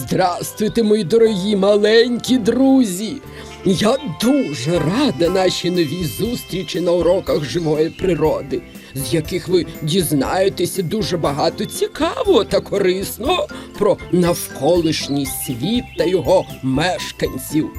Здрастуйте, мої дорогі маленькі друзі! Я дуже рада нашій новій зустрічі на уроках живої природи, з яких ви дізнаєтеся дуже багато цікавого та корисного про навколишній світ та його мешканців.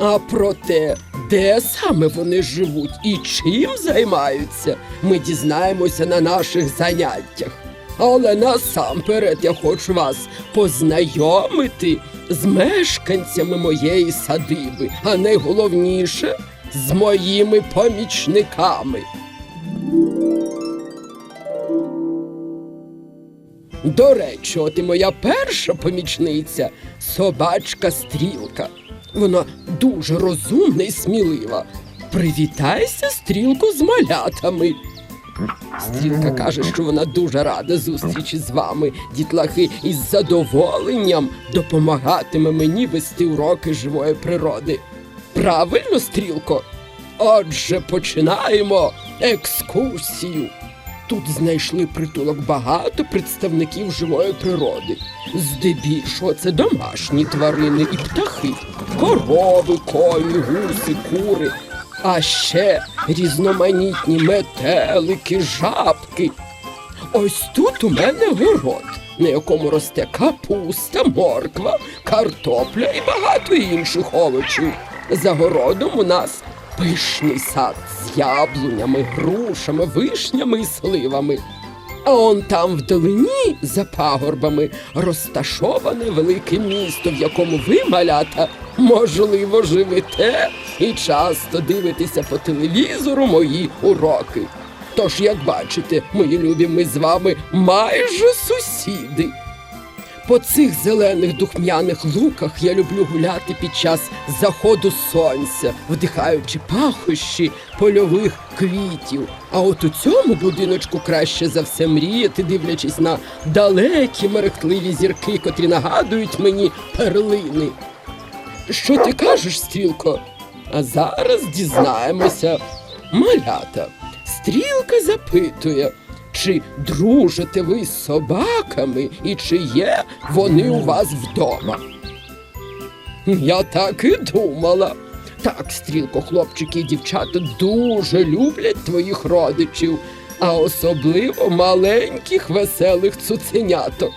А про те, де саме вони живуть і чим займаються, ми дізнаємося на наших заняттях. Але насамперед я хочу вас познайомити з мешканцями моєї садиби, а найголовніше з моїми помічниками. До речі, от і моя перша помічниця собачка стрілка. Вона дуже розумна і смілива. Привітайся, стрілку, з малятами. Стрілка каже, що вона дуже рада зустрічі з вами, дітлахи, і з задоволенням допомагатиме мені вести уроки живої природи. Правильно, стрілко? Отже, починаємо екскурсію. Тут знайшли притулок багато представників живої природи. Здебільшого це домашні тварини і птахи, корови, коні, гуси, кури, а ще різноманітні метелики, жабки. Ось тут у мене город, на якому росте капуста, морква, картопля і багато інших овочів. За городом у нас пишний сад з яблунями, грушами, вишнями і сливами. А он там вдалині, за пагорбами, розташоване велике місто, в якому ви, малята, можливо, живете і часто дивитеся по телевізору мої уроки. Тож, як бачите, мої любі, ми з вами майже сусіди. По цих зелених духмяних луках я люблю гуляти під час заходу сонця, вдихаючи пахощі польових квітів. А от у цьому будиночку краще за все мріяти, дивлячись на далекі мерехтливі зірки, котрі нагадують мені перлини. Що ти кажеш, стрілко? А зараз дізнаємося. Малята. Стрілка запитує, чи дружите ви з собаками і чи є вони у вас вдома? Я так і думала. Так, стрілко, хлопчики і дівчата дуже люблять твоїх родичів, а особливо маленьких веселих цуценяток.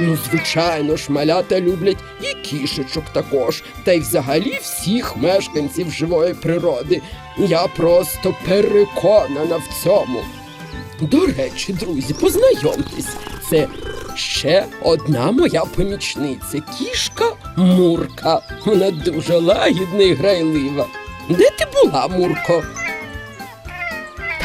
Ну, звичайно ж, малята люблять і кішечок також, та й взагалі всіх мешканців живої природи. Я просто переконана в цьому. До речі, друзі, познайомтесь, це ще одна моя помічниця, кішка Мурка. Вона дуже лагідна і грайлива. Де ти була, Мурко?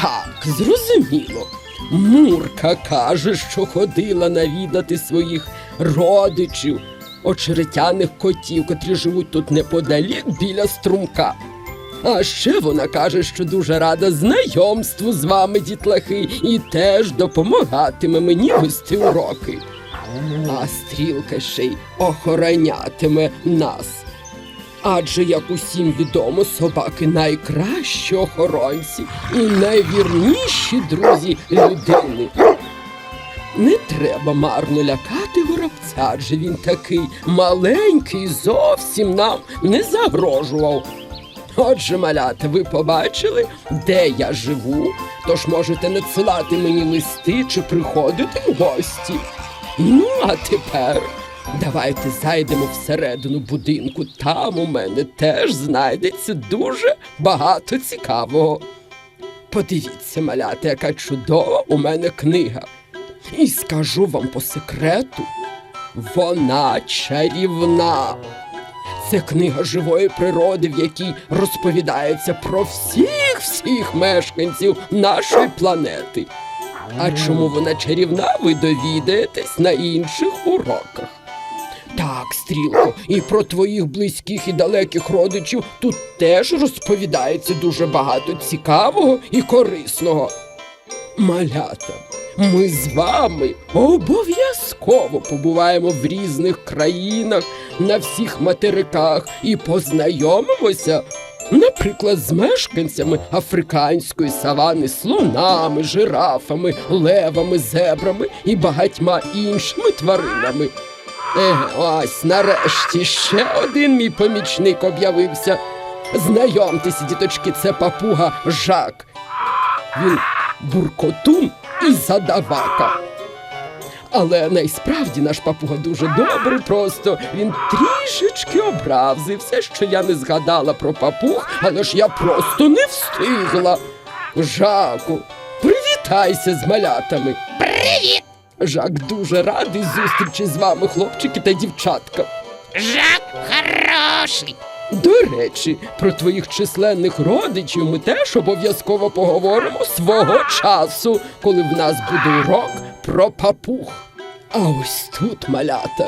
Так, зрозуміло. Мурка каже, що ходила навідати своїх родичів, очеретяних котів, котрі живуть тут неподалік біля струмка. А ще вона каже, що дуже рада знайомству з вами, дітлахи, і теж допомагатиме мені вести уроки. А стрілка ще й охоронятиме нас. Адже, як усім відомо, собаки найкращі охоронці і найвірніші друзі людини. Не треба марно лякати горобця, адже він такий маленький, зовсім нам не загрожував. Отже, малята, ви побачили, де я живу, тож можете надсилати мені листи чи приходити в гості. Ну, а тепер давайте зайдемо всередину будинку. Там у мене теж знайдеться дуже багато цікавого. Подивіться, малята, яка чудова у мене книга. І скажу вам по секрету, вона чарівна. Це книга живої природи, в якій розповідається про всіх всіх мешканців нашої планети. А чому вона чарівна, ви довідаєтесь на інших уроках. Так, стрілко, і про твоїх близьких і далеких родичів тут теж розповідається дуже багато цікавого і корисного. Малята, ми з вами обов'язково побуваємо в різних країнах, на всіх материках і познайомимося, наприклад, з мешканцями африканської савани, слонами, жирафами, левами, зебрами і багатьма іншими тваринами. Е, ось нарешті ще один мій помічник об'явився. Знайомтеся, діточки, це папуга Жак. Він буркотун і задавака. Але насправді наш папуга дуже добрий, просто він трішечки образився, що я не згадала про папуг, але ж я просто не встигла. Жаку, привітайся з малятами. Привіт! Жак дуже радий зустрічі з вами, хлопчики та дівчатка. Жак хороший! До речі, про твоїх численних родичів ми теж обов'язково поговоримо свого часу, коли в нас буде урок про папуг. А ось тут, малята,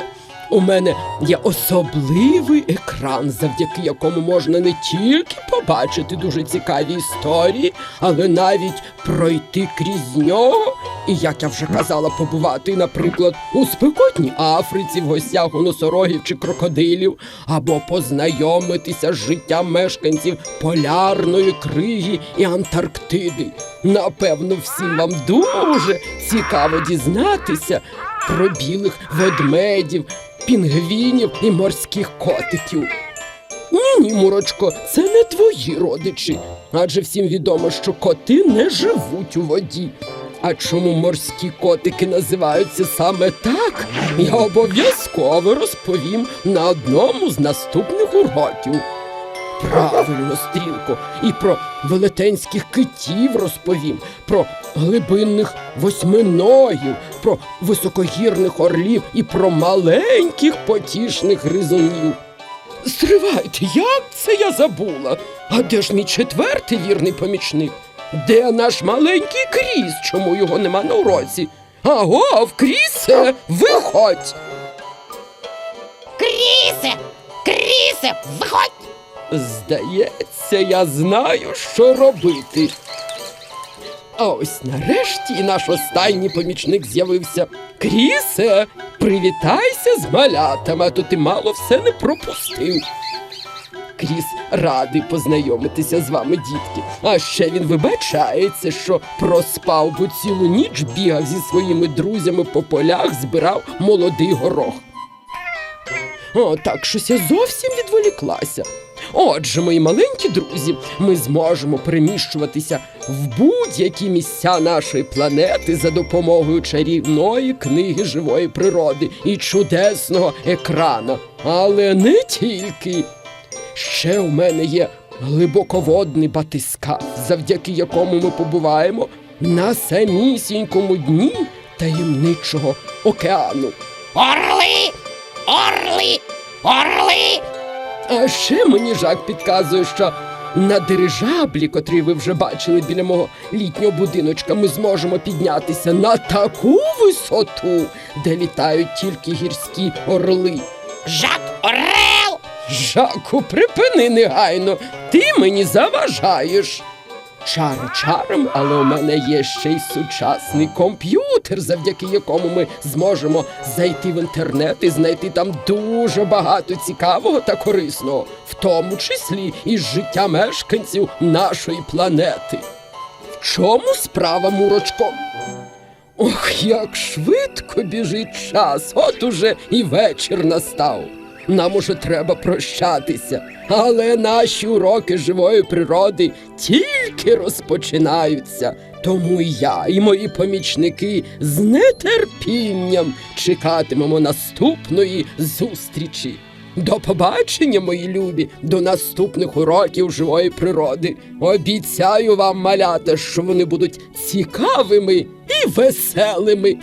у мене є особливий екран, завдяки якому можна не тільки побачити дуже цікаві історії, але навіть пройти крізь нього. І як я вже казала, побувати, наприклад, у спекотній Африці в гостях у носорогів чи крокодилів, або познайомитися з життям мешканців полярної криги і Антарктиди. Напевно, всім вам дуже цікаво дізнатися про білих ведмедів, пінгвінів і морських котиків. Ні, ні, Мурочко, це не твої родичі. Адже всім відомо, що коти не живуть у воді. А чому морські котики називаються саме так, я обов'язково розповім на одному з наступних уроків. Правильно, стрілко, і про велетенських китів розповім, про глибинних восьминогів, про високогірних орлів і про маленьких потішних гризунів. Стривайте, як це я забула? А де ж мій четвертий вірний помічник? Де наш маленький кріс? Чому його нема на уроці? Аго, в крісе, виходь! Крісе! Крісе! Виходь! Здається, я знаю, що робити. А ось нарешті наш останній помічник з'явився. Крісе, привітайся з малятами, а то ти мало все не пропустив. Кріс радий познайомитися з вами, дітки. А ще він вибачається, що проспав, бо цілу ніч бігав зі своїми друзями по полях, збирав молодий горох. О, так щось я зовсім відволіклася. Отже, мої маленькі друзі, ми зможемо переміщуватися в будь-які місця нашої планети за допомогою чарівної книги живої природи і чудесного екрана. Але не тільки. Ще у мене є глибоководний батискаф, завдяки якому ми побуваємо на самісінькому дні таємничого океану. Орли! Орли! Орли! А ще мені жак підказує, що на дирижаблі, котрий ви вже бачили біля мого літнього будиночка, ми зможемо піднятися на таку висоту, де літають тільки гірські орли. Жак Орел! Жаку, припини негайно, ти мені заважаєш. Чари чаром, але у мене є ще й сучасний комп'ютер, завдяки якому ми зможемо зайти в інтернет і знайти там дуже багато цікавого та корисного, в тому числі і життя мешканців нашої планети. В чому справа, Мурочко? Ох, як швидко біжить час, от уже і вечір настав. Нам уже треба прощатися, але наші уроки живої природи тільки розпочинаються. Тому і я і мої помічники з нетерпінням чекатимемо наступної зустрічі. До побачення, мої любі, до наступних уроків живої природи. Обіцяю вам, малята, що вони будуть цікавими і веселими.